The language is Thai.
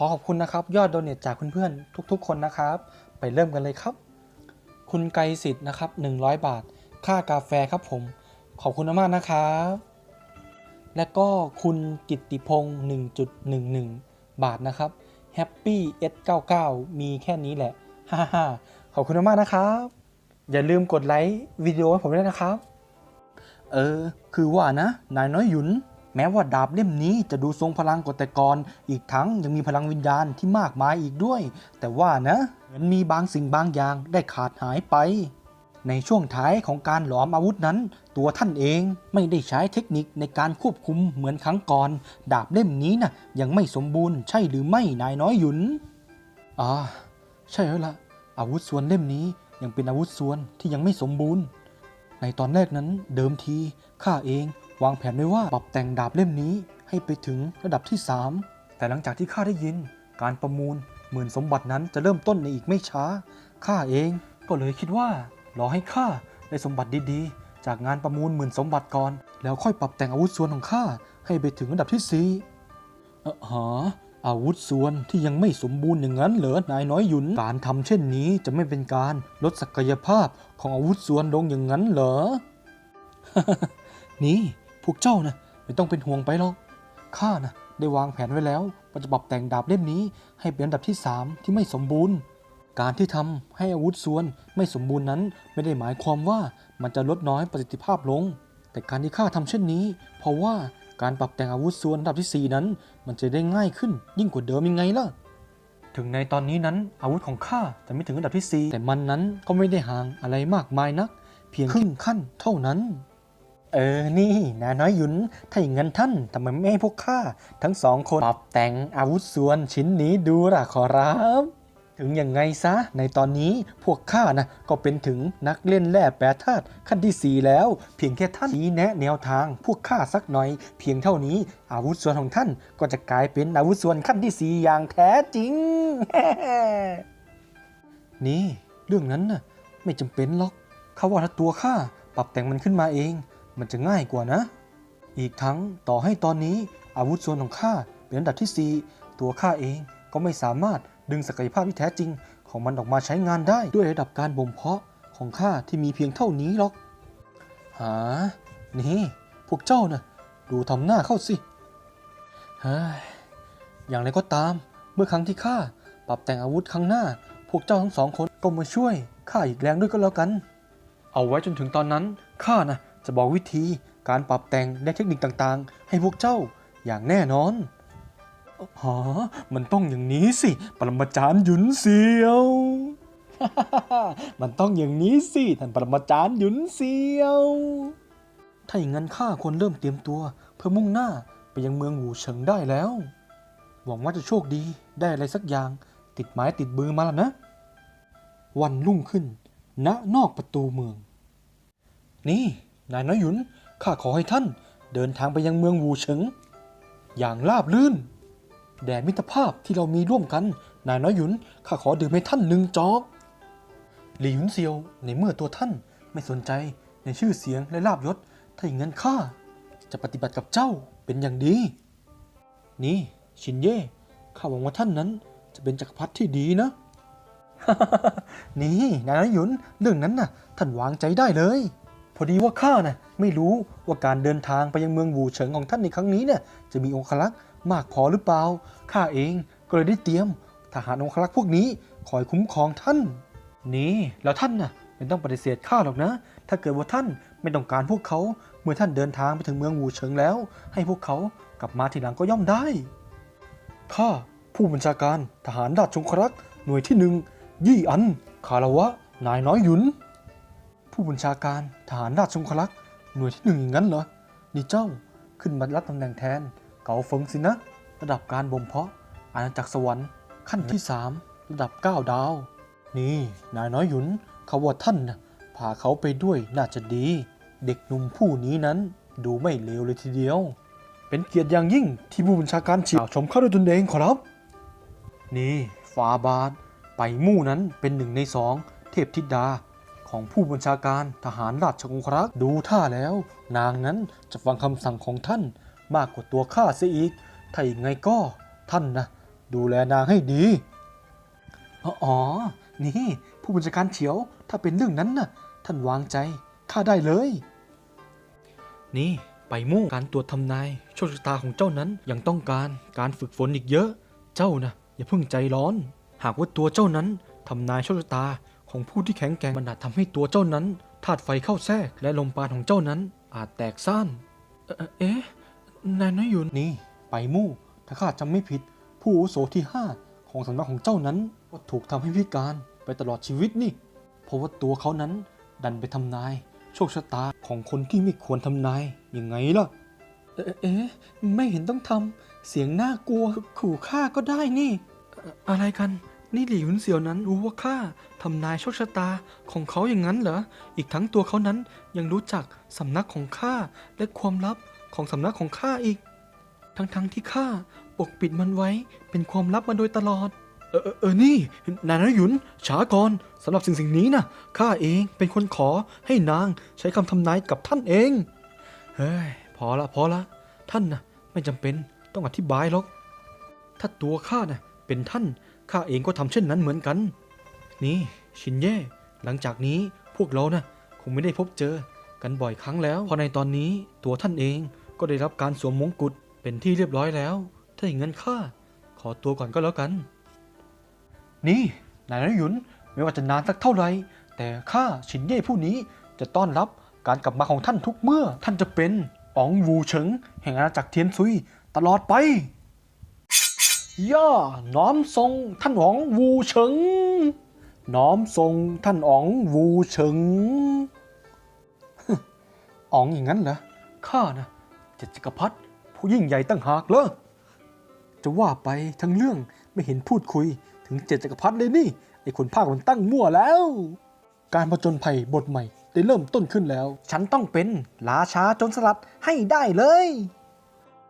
ขอขอบคุณนะครับ ยอดโดเนทจากเพื่อนๆทุกๆ คนนะครับ ไปเริ่มกันเลยครับ คุณไกสิทธิ์นะครับ 100 บาท ค่ากาแฟครับผม ขอบคุณมากนะครับ และก็คุณกิตติพงศ์1.11 บาทนะครับ Happy S99 มีแค่นี้แหละฮ่าฮ่าขอบคุณมากนะครับ อย่าลืมกดไลค์วิดีโอให้ผมด้วยนะครับ เออ คือว่านะ นายน้อยหยุน แม้ว่าดาบเล่มนี้จะดูทรงพลังกว่าแต่ก่อน อีกทั้งยังมีพลังวิญญาณที่มากมายอีกด้วย แต่ว่านะเหมือนมีบางสิ่งบางอย่างได้ขาดหายไป ในช่วงท้ายของการหลอมอาวุธนั้น ตัวท่านเองไม่ได้ใช้เทคนิคในการควบคุมเหมือนครั้งก่อน ดาบเล่มนี้นะ่ะยังไม่สมบูรณ์ใช่หรือไม่นายน้อยหยุนอ่าใช่แล้วละอาวุธส่วนเล่มนี้ยังเป็นอาวุธส่วนที่ยังไม่สมบูรณ์ ในตอนแรกนั้นเดิมทีข้าเอง วางแผนไว้ว่าปรับแต่งดาบเล่มนี้ให้ไปถึงระดับที่ 3 แต่หลังจากที่ข้าได้ยิน การประมูลหมื่นสมบัตินั้นจะเริ่มต้นในอีกไม่ช้า ข้าเองก็เลยคิดว่า รอให้ข้าได้สมบัติดีๆ จากงานประมูลหมื่นสมบัติก่อน แล้วค่อยปรับแต่งอาวุธส่วนของข้าให้ไปถึงระดับที่สี่เอ่อหาอาวุธส่วนที่ยังไม่สมบูรณ์อย่างนั้นเหรอนายน้อยหยุน การทำเช่นนี้จะไม่เป็นการลดศักยภาพของอาวุธส่วนลงอย่างนั้นเหรอ นี่ วกเจ้านะไม่ต้องเป็นห่วงไปหรอกข้านะได้วางแผนไว้แล้วว่าจะปรับแต่งดาบเล่มนี้ ให้เป็นอันดับที่ 3 ที่ไม่สมบูรณ์ การที่ทำให้อาวุธส่วนไม่สมบูรณ์นั้น ไม่ได้หมายความว่ามันจะลดน้อยประสิทธิภาพลง แต่การที่ข้าทำเช่นนี้ เพราะว่าการปรับแต่งอาวุธส่วนอันดับที่ 4 นั้น มันจะได้ง่ายขึ้นยิ่งกว่าเดิมยังไงล่ะถึงในตอนนี้นั้นอาวุธของข้าจะไม่ถึงอันดับที่ 4 แต่มันนั้นก็ไม่ได้ห่างอะไรมากมายนัก เพียงครึ่งขั้นเท่านั้น เออ นี่ นาน้อยหยุน ถ้าอย่างนั้นท่านทำไมไม่ให้พวกข้าทั้งสองคนปรับแต่งอาวุธส่วนชิ้นนี้ดูล่ะขอรับ ถึงอย่างไงซะ ในตอนนี้พวกข้านะก็เป็นถึงนักเล่นแร่แปรธาตุขั้นที่ 4 แล้ว เพียงแค่ท่านชี้แนะแนวทาง พวกข้าสักหน่อย เพียงเท่านี้ อาวุธส่วนของท่านก็จะกลายเป็นอาวุธส่วนขั้นที่ 4 อย่างแท้จริง นี่ เรื่องนั้นน่ะไม่จำเป็นหรอกเขาว่าถ้าตัวข้าปรับแต่งมันขึ้นมาเอง มันจะง่ายกว่านะ อีกทั้งต่อให้ตอนนี้อาวุธส่วนของข้าเป็นอันดับที่ 4 ตัวข้าเองก็ไม่สามารถดึงศักยภาพที่แท้จริงของมันออกมาใช้งานได้ด้วยระดับการบ่มเพาะของข้าที่มีเพียงเท่านี้หรอก หา นี่ พวกเจ้าน่ะดูทำหน้าเข้าสิเฮ้ยอย่างไรก็ตาม เมื่อครั้งที่ข้าปรับแต่งอาวุธครั้งหน้า พวกเจ้าทั้งสองคนก็มาช่วยข้าอีกแรงด้วยก็แล้วกัน เอาไว้จนถึงตอนนั้นข้านะ จะบอกวิธีการปรับแต่งและเทคนิคต่างๆ ให้พวกเจ้าอย่างแน่นอนฮะมันต้องอย่างนี้สิ ปรมาจารย์หยุนเซียว มันต้องอย่างนี้สิ ท่านปรมาจารย์หยุนเซียว ถ้าอย่างนั้นข้าควรเริ่มเตรียมตัว เพื่อมุ่งหน้าไปยังเมืองหูเฉิงได้แล้ว หวังว่าจะโชคดีได้อะไรสักอย่าง ติดไม้ติดมือมาแล้วนะ วันรุ่งขึ้นณนอกประตูเมือง นี่ นายน้อยหยุน ข้าขอให้ท่านเดินทางไปยังเมืองวูเฉิง อย่างราบรื่น แด่มิตรภาพที่เรามีร่วมกัน นายน้อยหยุน ข้าขอดื่มให้ท่านหนึ่งจอกหลี่หยุนเซียว ในเมื่อตัวท่านไม่สนใจในชื่อเสียงและลาบยศ ถ้าอย่างนั้นข้าจะปฏิบัติกับเจ้าเป็นอย่างดี นี่ชินเย่ ข้าหวังว่าท่านนั้นจะเป็นจักรพรรดิที่ดีนะ นี่นายน้อยหยุน เรื่องนั้นน่ะ ท่านวางใจได้เลย พอดีว่าข้าน่ะไม่รู้ว่าการเดินทางไปยังเมืองวูเฉิงของท่านในครั้งนี้เนี่ยจะมีองคลักษ์มากพอหรือเปล่าข้าเองก็เลยได้เตรียมทหารองคลักษ์พวกนี้คอยคุ้มครองท่าน นี่แล้วท่านน่ะไม่ต้องปฏิเสธข้าหรอกนะ ถ้าเกิดว่าท่านไม่ต้องการพวกเขาเมื่อท่านเดินทางไปถึงเมืองวูเฉิงแล้ว ให้พวกเขากลับมาทีหลังก็ย่อมได้ข้าผู้บัญชาการทหารราชชงครักษ์หน่วยที่หนึ่งยี่อันคารวะนายน้อยหยุน ผู้บัญชาการทหารราชงครักษ์หน่วยที่หนึ่งอย่างนั้นเหรอ นี่เจ้าขึ้นมารับตำแหน่งแทน เกาเฟิงสินะ ระดับการบ่มเพาะ อาณาจักรสวรรค์ขั้นที่สามระดับ 9 ดาว นี่นายน้อยหยุนเขาว่าท่านนะพาเขาไปด้วยน่าจะดี เด็กหนุ่มผู้นี้นั้นดูไม่เลวเลยทีเดียว เป็นเกียรติอย่างยิ่งที่ผู้บัญชาการฉีดชมเข้าด้วยตนเองขอรับ นี่ฟาบาทไปมู่นั้นเป็นหนึ่งในสองเทพธิดา ของผู้บัญชาการทหารราชองครักษ์ดูท่าแล้ว นางนั้นจะฟังคำสั่งของท่านมากกว่าตัวข้าเสียอีก ถ้าอย่างไงก็ท่านนะ ดูแลนางให้ดี อ๋ออ๋อนี่ ผู้บัญชาการเฉียว ถ้าเป็นเรื่องนั้นน่ะ ท่านวางใจข้าได้เลย นี่ไปมู่การตรวจทำนายโชคชะตาของเจ้านั้นยังต้องการการฝึกฝนอีกเยอะ เจ้านะอย่าเพิ่งใจร้อน หากว่าตัวเจ้านั้นทำนายโชคชะตา ของผู้ที่แข็งแกร่งมันอาจทำให้ตัวเจ้านั้นธาตุไฟเข้าแทรกและลมปราณของเจ้านั้นอาจแตกซ่านเอ่อเอ๊ะนายน้อยหยุนนี่ ไปมู่ ถ้าข้าจำไม่ผิด ผู้อาวุโสที่ห้าของสำนักของเจ้านั้นก็ถูกทำให้พิการไปตลอดชีวิตนี่ เพราะว่าตัวเขานั้นดันไปทำนาย โชคชะตาของคนที่ไม่ควรทำนายยังไงล่ะเอ๊ะเอ๊ะไม่เห็นต้องทำเสียงน่ากลัวขู่ฆ่าก็ได้นี่เอ่ออะไรกัน นี่หลี่หุนเสี่ยวนั้นรู้ว่าข้าทำนายโชคชะตาของเขาอย่างนั้นเหรอ อีกทั้งตัวเขานั้นยังรู้จักสำนักของข้าและความลับของสำนักของข้าอีก ทั้งๆที่ข้าปกปิดมันไว้เป็นความลับมาโดยตลอด เออเออนี่ นายนหยุนช้าก่อนสำหรับสิ่งสิ่งนี้นะข้าเองเป็นคนขอให้นางใช้คำทำนายกับท่านเอง เฮ้ยพอละพอละ ท่านนะไม่จำเป็นต้องอธิบายหรอก ถ้าตัวข้านะเป็นท่าน ข้าเองก็ทำเช่นนั้นเหมือนกัน นี่ชินเย่ หลังจากนี้พวกเรานะคงไม่ได้พบเจอกันบ่อยครั้งแล้วเพราะในตอนนี้ตัวท่านเองก็ได้รับการสวมมงกุฎเป็นที่เรียบร้อยแล้ว ถ้าอย่างนั้นข้าขอตัวก่อนก็แล้วกัน นี่นายนหยุนไม่ว่าจะนานสักเท่าไหร่แต่ข้าชินเย่ผู้นี้จะต้อนรับการกลับมาของท่านทุกเมื่อท่านจะเป็นอ๋องวูเฉิงแห่งอาณาจักรเทียนซุยตลอดไป ย่าน้อมทรงท่านอ๋องวูเฉิง น้อมทรงท่านอ๋องวูเฉิงอ๋องอย่างนั้นเหรอข้านะเจ็ดจักรพรรดิผู้ยิ่งใหญ่ตั้งหากเลยจะว่าไปทั้งเรื่องไม่เห็นพูดคุยถึงเจ็ดจักรพรรดิเลยนี่ไอ้คนภาคมันตั้งมั่วแล้ว การผจญภัยบทใหม่ได้เริ่มต้นขึ้นแล้ว ฉันต้องเป็นราชาจนสลัดให้ได้เลย